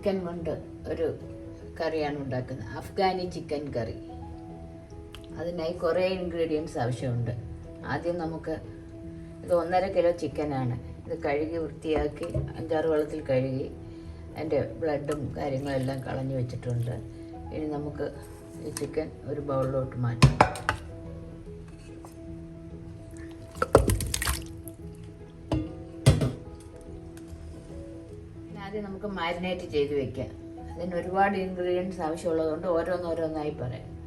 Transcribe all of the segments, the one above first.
Chicken കൊണ്ട് ഒരു കറിയാണ് ഉണ്ടാക്കുന്നത്. Afghani chicken curry. അതിനായി കുറേ ഇൻഗ്രീഡിയൻസ് ആവശ്യമുണ്ട്. ആദ്യം നമുക്ക് ഇത് ഒന്നര കിലോ ചിക്കനാണ് ഇത് കഴുകി വൃത്തിയാക്കി അഞ്ചാറ് വെള്ളത്തിൽ കഴുകി അതിന്റെ ബ്ലഡും കാര്യങ്ങളെല്ലാം കളഞ്ഞു വെച്ചിട്ടുണ്ട്. ഇനി നമുക്ക് ഈ ചിക്കൻ ഒരു ബൗളിലോട്ട് മാറ്റാം. നമുക്ക് മാരിനേറ്റ് ചെയ്ത് വെക്കാം. അതിന് ഒരുപാട് ഇൻഗ്രീഡിയൻസ് ആവശ്യമുള്ളതുകൊണ്ട് ഓരോന്നോരോന്നായി പറയാം.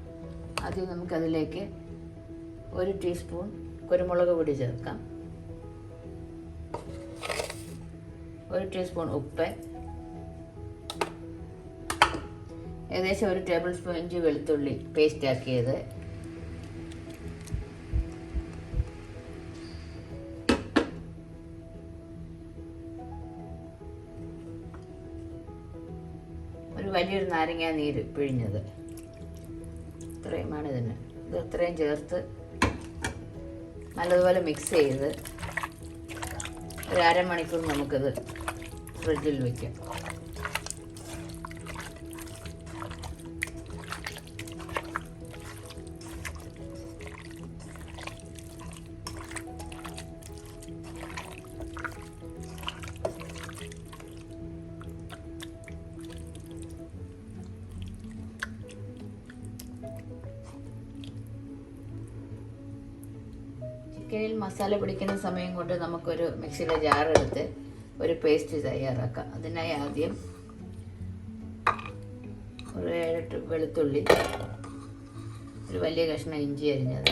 ആദ്യം നമുക്കതിലേക്ക് ഒരു ടീസ്പൂൺ കുരുമുളക് പൊടി ചേർക്കാം. ഒരു ടീസ്പൂൺ ഉപ്പ്. ഏകദേശം ഒരു ടേബിൾ സ്പൂൺ ഇഞ്ചി വെളുത്തുള്ളി പേസ്റ്റ് ആക്കിയത്. ഒരു നാരങ്ങ നീര് പിഴിഞ്ഞത്. ഇത്രയുമാണ് ഇതിന്. ഇത് ഇത്രയും ചേർത്ത് നല്ലതുപോലെ മിക്സ് ചെയ്ത് ഒരു അരമണിക്കൂർ നമുക്കിത് ഫ്രിഡ്ജിൽ വയ്ക്കാം ചിക്കനിൽ മസാല പിടിക്കുന്ന സമയം കൊണ്ട് നമുക്കൊരു മിക്സിയിലെ ജാറെടുത്ത് ഒരു പേസ്റ്റ് തയ്യാറാക്കാം. അതിനായി ആദ്യം ഒരു ഏഴെട്ട് വെളുത്തുള്ളി ഒരു വലിയ കഷ്ണം ഇഞ്ചി അരിഞ്ഞത്.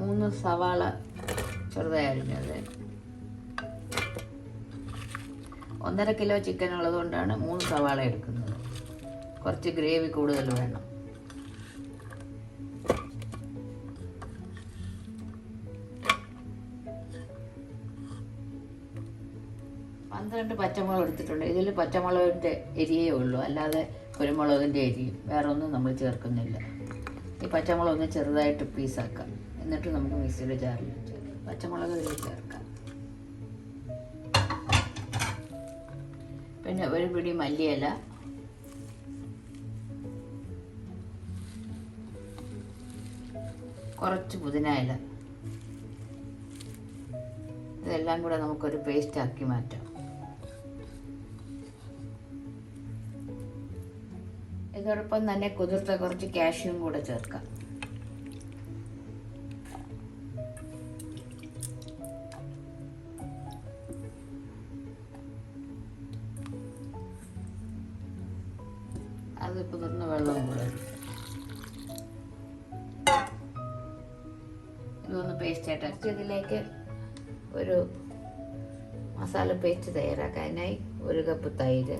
മൂന്ന് സവാള ചെറുതായി അരിഞ്ഞത്. ഒന്നര കിലോ ചിക്കൻ ഉള്ളതുകൊണ്ടാണ് മൂന്ന് സവാള എടുക്കുന്നത്. കുറച്ച് ഗ്രേവി കൂടുതൽ വേണം. പന്ത്രണ്ട് പച്ചമുളക് എടുത്തിട്ടുണ്ട്. ഇതിൽ പച്ചമുളകിന്റെ എരിയേ ഉള്ളൂ. അല്ലാതെ കുരുമുളകിന്റെ എരിയും. വേറെ ഒന്നും നമ്മൾ ചേർക്കുന്നില്ല. ഈ പച്ചമുളക് ഒന്ന് ചെറുതായിട്ട് പീസാക്കാം. എന്നിട്ട് നമുക്ക് മിക്സിയുടെ ജാറിൽ ചേർക്കാം പച്ചമുളക് ഇതിൽ ചേർക്കാം. പിന്നെ ഒരു പിടി മല്ലിയില. കുറച്ച് പുതിന ഇല. ഇതെല്ലാം കൂടെ നമുക്കൊരു പേസ്റ്റാക്കി മാറ്റാം. ഇതോടൊപ്പം തന്നെ കുതിർത്ത കുറച്ച് കാഷ്യൂം കൂടെ ചേർക്കാം. അത് കുതിർന്ന വെള്ളവും കൂടെ ഇതൊന്ന് പേസ്റ്റ് ആയിട്ട് ഇതിലേക്ക് ഒരു മസാല പേസ്റ്റ് തയ്യാറാക്കാനായി ഒരു കപ്പ് തൈര്.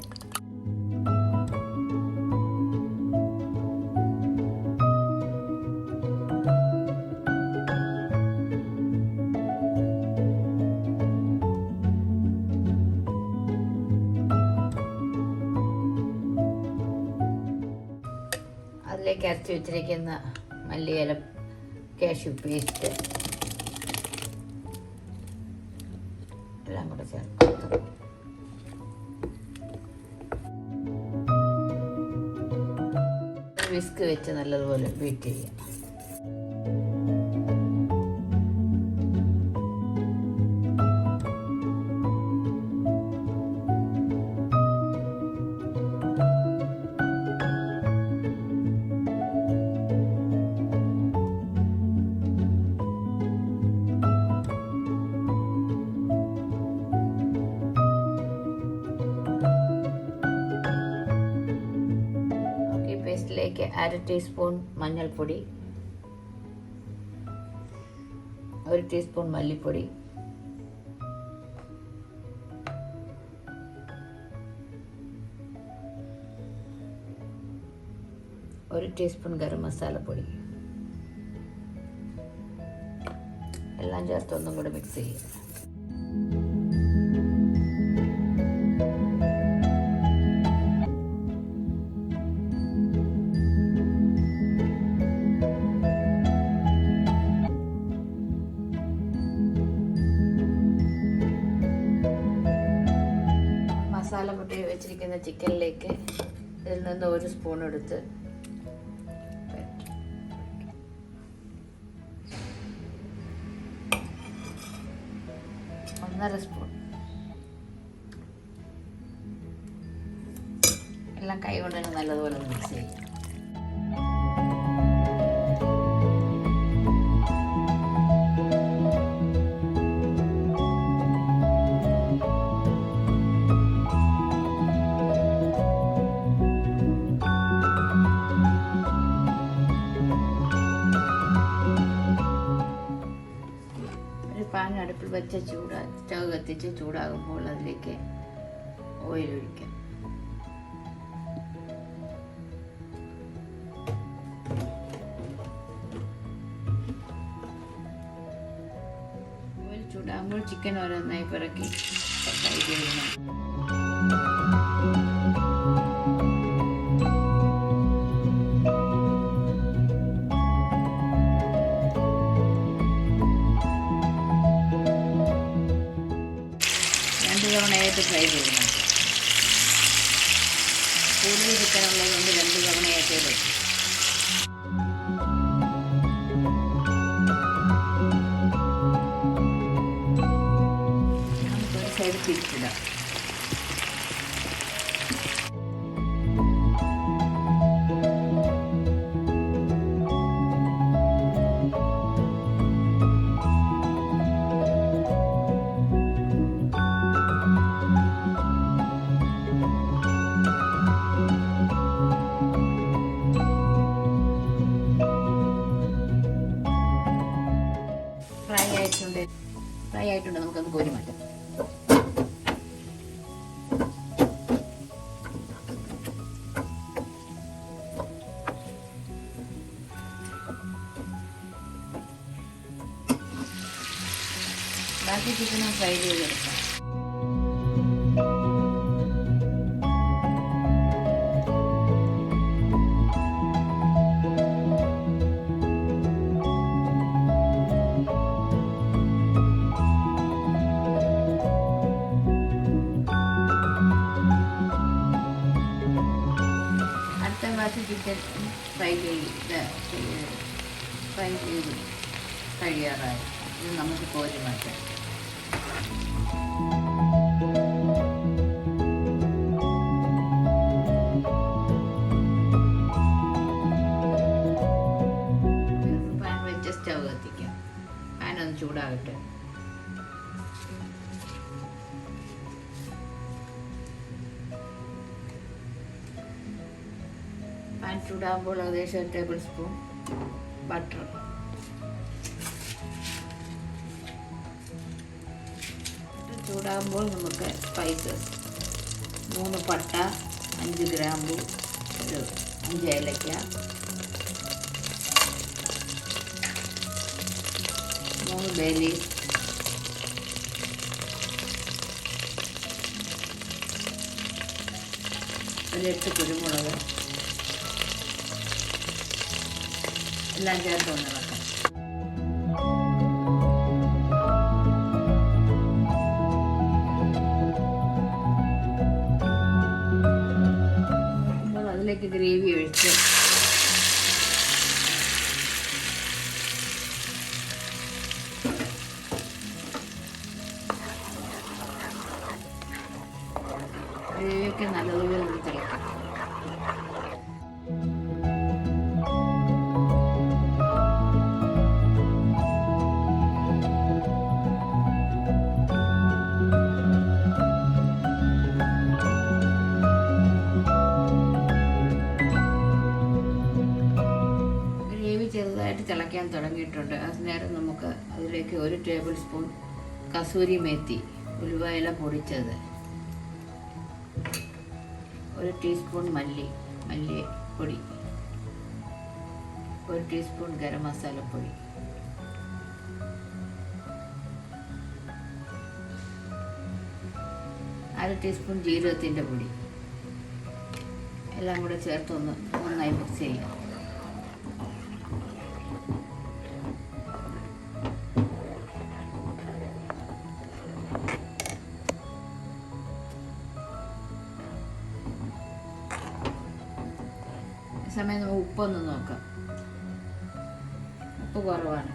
വെച്ചിരിക്കുന്ന മല്ലിയില കാഷ്യൂ പേസ്റ്റ് എല്ലാം കൂടെ ചേർത്ത്. വിസ്ക് വെച്ച് നല്ലതുപോലെ ബീറ്റ് ചെയ്യാം. പേസ്റ്റിലേക്ക് അര ടീസ്പൂൺ മഞ്ഞൾപ്പൊടി ഒരു ടീസ്പൂൺ മല്ലിപ്പൊടി ഒരു ടീസ്പൂൺ ഗരം മസാലപ്പൊടി എല്ലാം ചേർത്ത് ഒന്നും കൂടെ മിക്സ് ചെയ്യുക. മസാല പൊട്ടി വെച്ചിരിക്കുന്ന ചിക്കനിലേക്ക് ഇതിൽ നിന്ന് ഒരു സ്പൂൺ എടുത്ത് ഒന്നര സ്പൂൺ. എല്ലാം കൈ കൊണ്ട് തന്നെ നല്ലതുപോലെ മിക്സ് ചെയ്യാം. വെച്ച ചൂടാ സ്റ്റവ് കത്തിച്ച് ചൂടാകുമ്പോൾ അതിലേക്ക് ഓയിൽ ഒഴിക്കാം. ഓയിൽ ചൂടാകുമ്പോൾ ചിക്കൻ ഓരോന്നായി പിറക്കി ഫ്രൈ ചെയ്യണം. തവണയായിട്ട് ഫ്രൈ ചെയ്യണം കൂടുതൽ ചിക്കൻ ഉള്ളതുകൊണ്ട് രണ്ട് തവണയായിട്ടേ പറ്റും. ബാക്കി ചിക്കനും ഫ്രൈ ചെയ്തെടുക്കാം. ഫ്രൈ ചെയ്ത് ഫ്രൈ ചെയ്ത് കഴിയാറായി. ഇത് നമുക്ക് കോരി മാറ്റാം. സ്റ്റവ് കത്തിക്കാം പാൻ ഒന്ന് ചൂടാകട്ടെ. പാൻ ചൂടാകുമ്പോൾ ഏകദേശം ഒരു ടേബിൾ സ്പൂൺ ബട്ടർ. ചൂടാകുമ്പോൾ നമുക്ക് സ്പൈസസ്. മൂന്ന് പട്ട അഞ്ച് ഗ്രാമ്പു ഒരു അഞ്ച് ഏലക്ക മൂന്ന് ബേലി ഒരു എട്ട് കുരുമുളക്. എല്ലാം ചേർത്ത് ഇളക്കാം. അപ്പോൾ അതിലേക്ക് ഗ്രേവി ഒഴിച്ച് തിളയ്ക്കാൻ തുടങ്ങിയിട്ടുണ്ട്. അന്നേരം നമുക്ക് അതിലേക്ക് ഒരു ടേബിൾ സ്പൂൺ കസൂരി മേത്തി ഉലുവയില പൊടിച്ചത്. ഒരു ടീസ്പൂൺ മല്ലി മല്ലി പൊടി. ഒരു ടീസ്പൂൺ ഗരം മസാലപ്പൊടി അര ടീസ്പൂൺ ജീരകത്തിന്റെ പൊടി. എല്ലാം കൂടെ ചേർത്തൊന്ന് നന്നായി മിക്സ് ചെയ്യാം. സമയം നമുക്ക് ഉപ്പൊന്ന് നോക്കാം. ഉപ്പ് കുറവാണ്.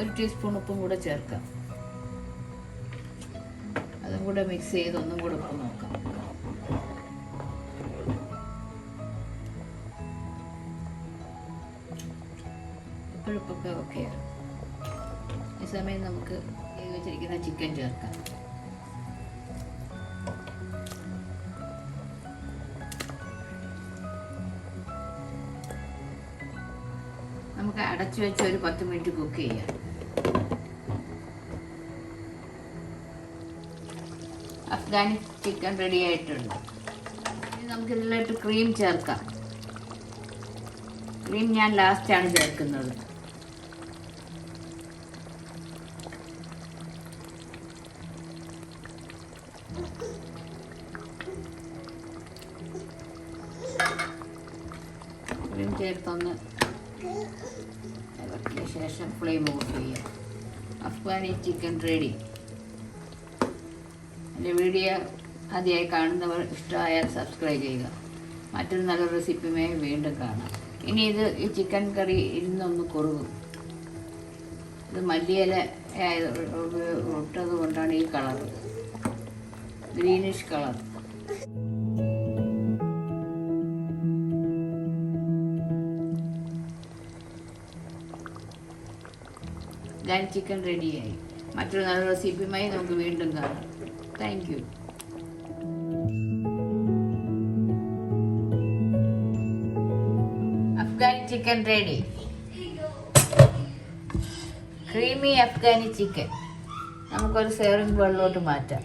ഒരു ടീസ്പൂൺ ഉപ്പും കൂടെ ചേർക്കാം. അതും കൂടെ മിക്സ് ചെയ്ത് ഒന്നും കൂടെ ഉപ്പ് നോക്കാം. ഇപ്പോഴൊക്കെ ഓക്കെയാണ് ഈ സമയം നമുക്ക് വെച്ചിരിക്കുന്ന ചിക്കൻ ചേർക്കാം. അടച്ചു വെച്ച് ഒരു പത്ത് മിനിറ്റ് കുക്ക് ചെയ്യാം. അഫ്ഗാനി ചിക്കൻ റെഡി ആയിട്ടുണ്ട്. ഇനി നമുക്ക് ഇതിലോട്ട് ക്രീം ചേർക്കാം. ക്രീം ഞാൻ ലാസ്റ്റാണ് ചേർക്കുന്നത്. ക്രീം ചേർത്തൊന്ന് അഫ്ഗാനി ചിക്കൻ റെഡി എന്റെ വീഡിയോ ആദ്യമായി കാണുന്നവർ ഇഷ്ടമായാൽ സബ്സ്ക്രൈബ് ചെയ്യുക. മറ്റൊരു നല്ല റെസിപ്പിയുമായി വീണ്ടും കാണാം. ഇനി ഇത് ഈ ചിക്കൻ കറി ഇന്നൊന്ന് കുറുകും. ഇത് മല്ലിയില ഇട്ടത് കൊണ്ടാണ് ഈ കളർ ഗ്രീനിഷ് കളർ ഞാൻ ചിക്കൻ റെഡിയായി മറ്റൊരു നല്ല റെസിപ്പിയുമായി നമുക്ക് വീണ്ടും കാണാം. Thank you Afghani chicken ready creamy Afghani chicken നമുക്കൊരു സേറിംഗ് ബോളിലോട്ട് മാറ്റാം.